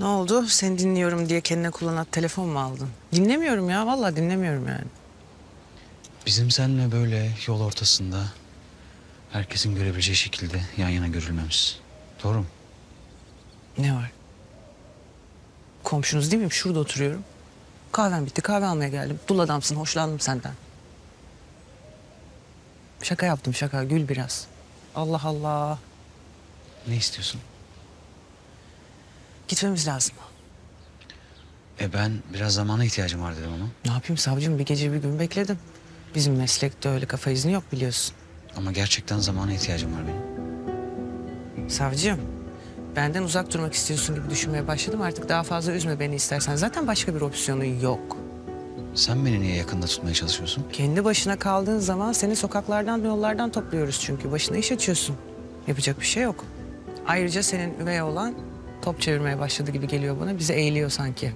Ne oldu? Seni dinliyorum diye kendine kullanan telefon mu aldın? Dinlemiyorum ya. Vallahi dinlemiyorum yani. Bizim seninle böyle yol ortasında herkesin görebileceği şekilde yan yana görülmemiz. Doğru mu? Ne var? Komşunuz değil miyim? Şurada oturuyorum. Kahvem bitti. Kahve almaya geldim. Dul adamsın. Hoşlandım senden. Şaka yaptım şaka. Gül biraz. Allah Allah. Ne istiyorsun? Gitmemiz lazım. E ben biraz zamana ihtiyacım var dedim ama. Ne yapayım savcım? Bir gece bir gün bekledim. Bizim meslekte öyle kafa izni yok biliyorsun. Ama gerçekten zamana ihtiyacım var benim. Savcım, benden uzak durmak istiyorsun gibi düşünmeye başladım. Artık daha fazla üzme beni istersen. Zaten başka bir opsiyonu yok. Sen beni niye yakında tutmaya çalışıyorsun? Kendi başına kaldığın zaman seni sokaklardan yollardan topluyoruz çünkü. Başına iş açıyorsun. Yapacak bir şey yok. Ayrıca senin üvey olan top çevirmeye başladı gibi geliyor bana. Bize eğiliyor sanki.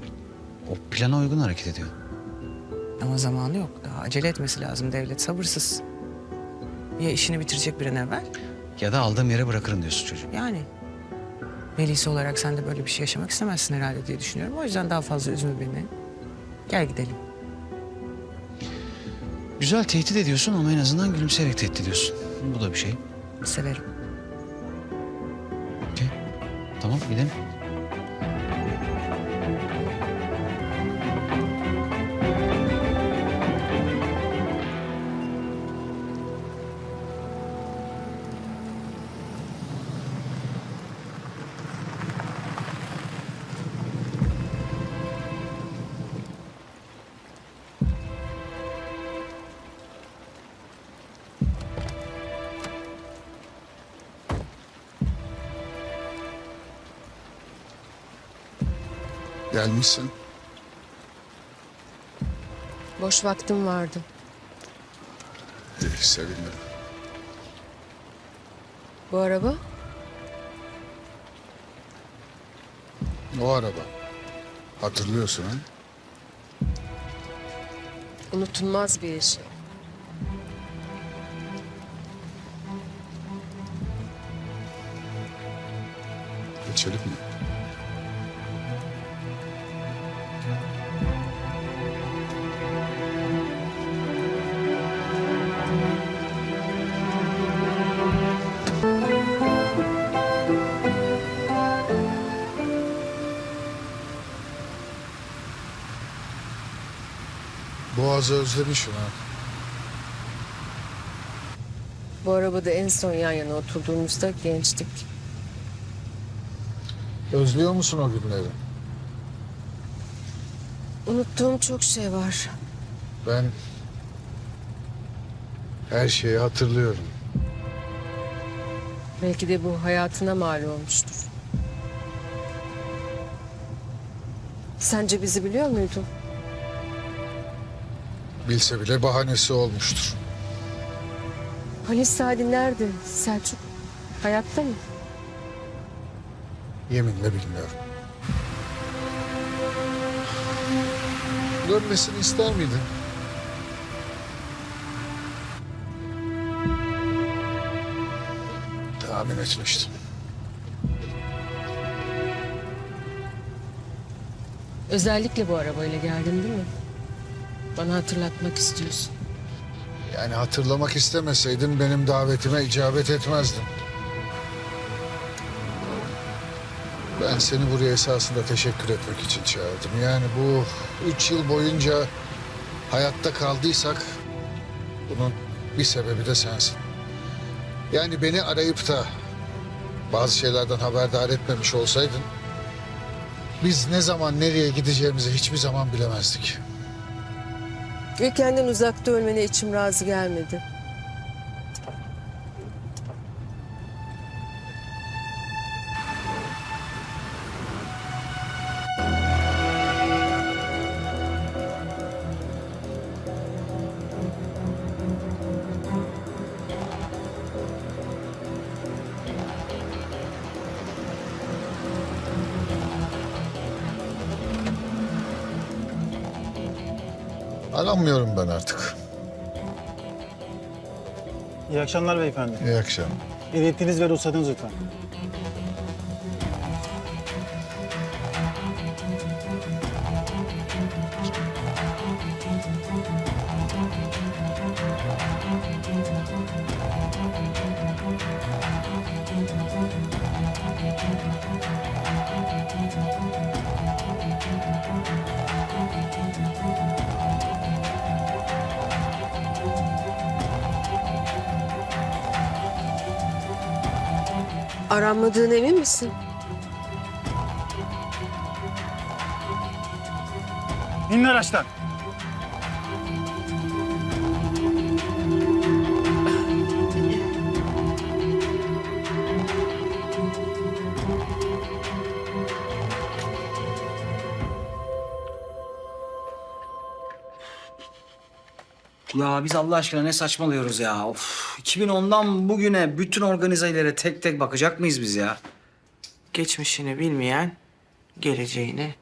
O plana uygun hareket ediyor. Ama zamanı yok. Daha acele etmesi lazım devlet. Sabırsız. Ya işini bitirecek bir an evvel? Ya da aldığım yere bırakırım diyorsun çocuğu. Yani velisi olarak sen de böyle bir şey yaşamak istemezsin herhalde diye düşünüyorum. O yüzden daha fazla üzme beni. Gel gidelim. Güzel tehdit ediyorsun ama en azından gülümseyerek tehdit ediyorsun. Bu da bir şey. Severim. Tamam gidelim. Gelmişsin. Boş vaktim vardı. İyi, sevindim. Bu araba O araba. Hatırlıyorsun ha? unutulmaz bir iş. Geçelim mi? Boğazı özlemişim ha. Bu arabada en son yan yana oturduğumuzda gençtik. Özlüyor musun o günleri? Unuttuğum çok şey var. Ben her şeyi hatırlıyorum. Belki de bu hayatına mal olmuştur. Sence bizi biliyor muydun? Bilse bile bahanesi olmuştur. Halis Sadi nerede? Selçuk hayatta mı? Yeminle bilmiyorum. Dönmesini ister miydin? Tahmin etmiştim. Özellikle bu arabayla geldin değil mi? Bana hatırlatmak istiyorsun. Yani hatırlamak istemeseydin benim davetime icabet etmezdin. Ben seni buraya esasında teşekkür etmek için çağırdım. Yani bu üç yıl boyunca hayatta kaldıysak bunun bir sebebi de sensin. Yani beni arayıp da bazı şeylerden haberdar etmemiş olsaydın biz ne zaman nereye gideceğimizi hiçbir zaman bilemezdik. Ülkenden uzakta ölmene içim razı gelmedi. Aranmıyorum ben artık. İyi akşamlar beyefendi. İyi akşam. Ehliyetiniz ve ruhsatınız lütfen. Aranmadığına emin misin? İnin araçtan. Ya biz Allah aşkına ne saçmalıyoruz ya. Of. 2010'dan bugüne bütün organizelere tek tek bakacak mıyız biz ya? Geçmişini bilmeyen geleceğini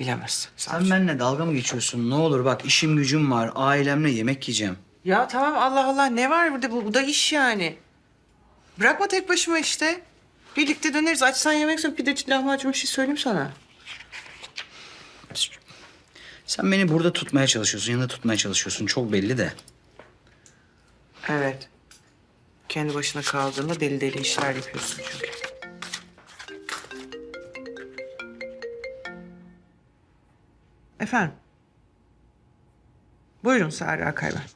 bilemez. Sen benimle dalga mı geçiyorsun? Ne olur bak işim gücüm var. Ailemle yemek yiyeceğim. Ya tamam Allah Allah ne var burada bu, bu da iş yani. Bırakma tek başıma işte. Birlikte döneriz. Açsan yemek sonra pideci lahmacun bir şey söyleyeyim sana. Sen beni burada tutmaya çalışıyorsun, yanında tutmaya çalışıyorsun. Çok belli de. Evet. Kendi başına kaldığında deli deli işler yapıyorsun çünkü. Efendim? Buyurun Sahra Kayber.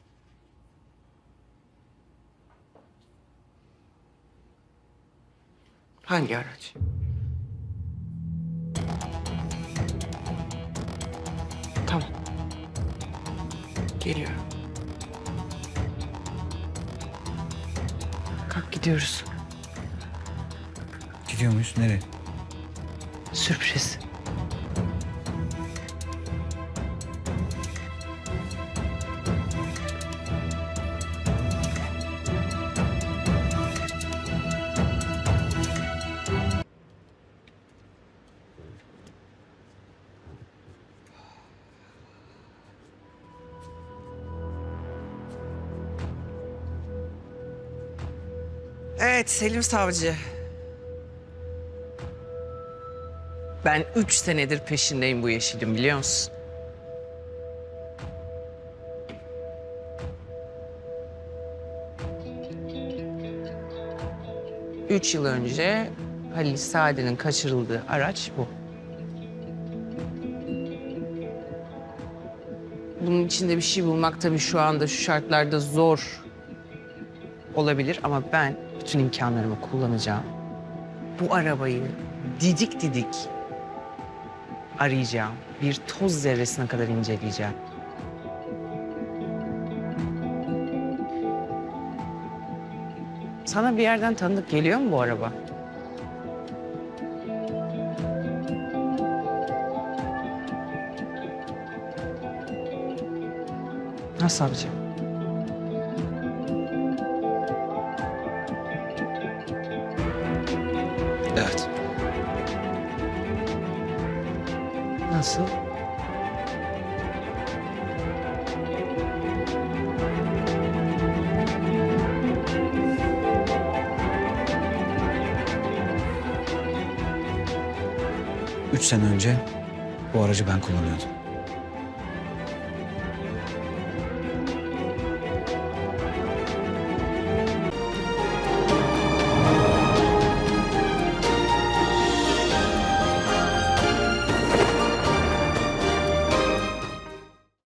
Hangi araç? Geliyorum. Kalk gidiyoruz. Gidiyor muyuz? Nereye? Sürpriz. Evet Selim Savcı. Ben üç senedir peşindeyim bu yeşilin biliyor musun? Üç yıl önce Halil Saadet'in kaçırıldığı araç bu. Bunun içinde bir şey bulmak tabii şu anda şu şartlarda zor olabilir ama ben bütün imkanlarımı kullanacağım. Bu arabayı didik didik arayacağım. Bir toz zerresine kadar inceleyeceğim. Sana bir yerden tanıdık geliyor mu bu araba? Nasıl savcı? Nasıl? Üç sene önce bu aracı ben kullanıyordum.